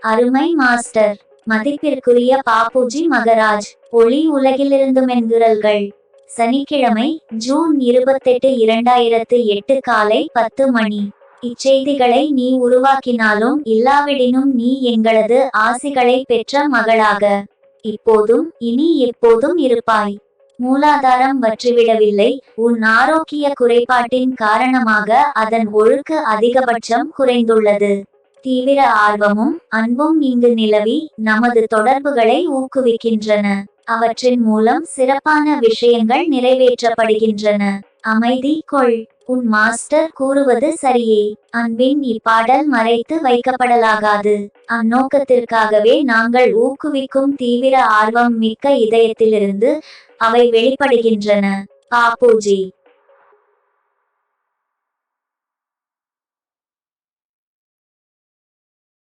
அருமை மாஸ்டர். மதிப்பிற்குரிய பாப்புஜி மகராஜ் ஒளி உலகிலிருந்துமென்கிறல்கள் சனிக்கிழமை ஜூன் இருபத்தெட்டு இரண்டாயிரத்து எட்டு காலை பத்து மணி. இச்செய்திகளை நீ உருவாக்கினாலும் இல்லாவிடினும் நீ எங்களது ஆசிகளை பெற்ற மகளாக. இப்போதும் இனி எப்போதும் இருப்பாய். மூலாதாரம் வற்றிவிடவில்லை. உன் ஆரோக்கிய குறைபாட்டின் காரணமாக அதன் ஒழுக்கு அதிகபட்சம் குறைந்துள்ளது. தீவிர ஆர்வமும் அன்பும் இங்கு நிலவி நமது தொடர்புகளை ஊக்குவிக்கின்றன. அவற்றின் மூலம் சிறப்பான விஷயங்கள் நிறைவேற்றப்படுகின்றன. அமைதி கொள். உன் மாஸ்டர் கூறுவது சரியே. அன்பின் இப்பாடல் மறைத்து வைக்கப்படலாகாது. அந்நோக்கத்திற்காகவே நாங்கள் ஊக்குவிக்கும் தீவிர ஆர்வம் மிக்க இதயத்திலிருந்து அவை வெளிப்படுகின்றன. பாப்பூஜி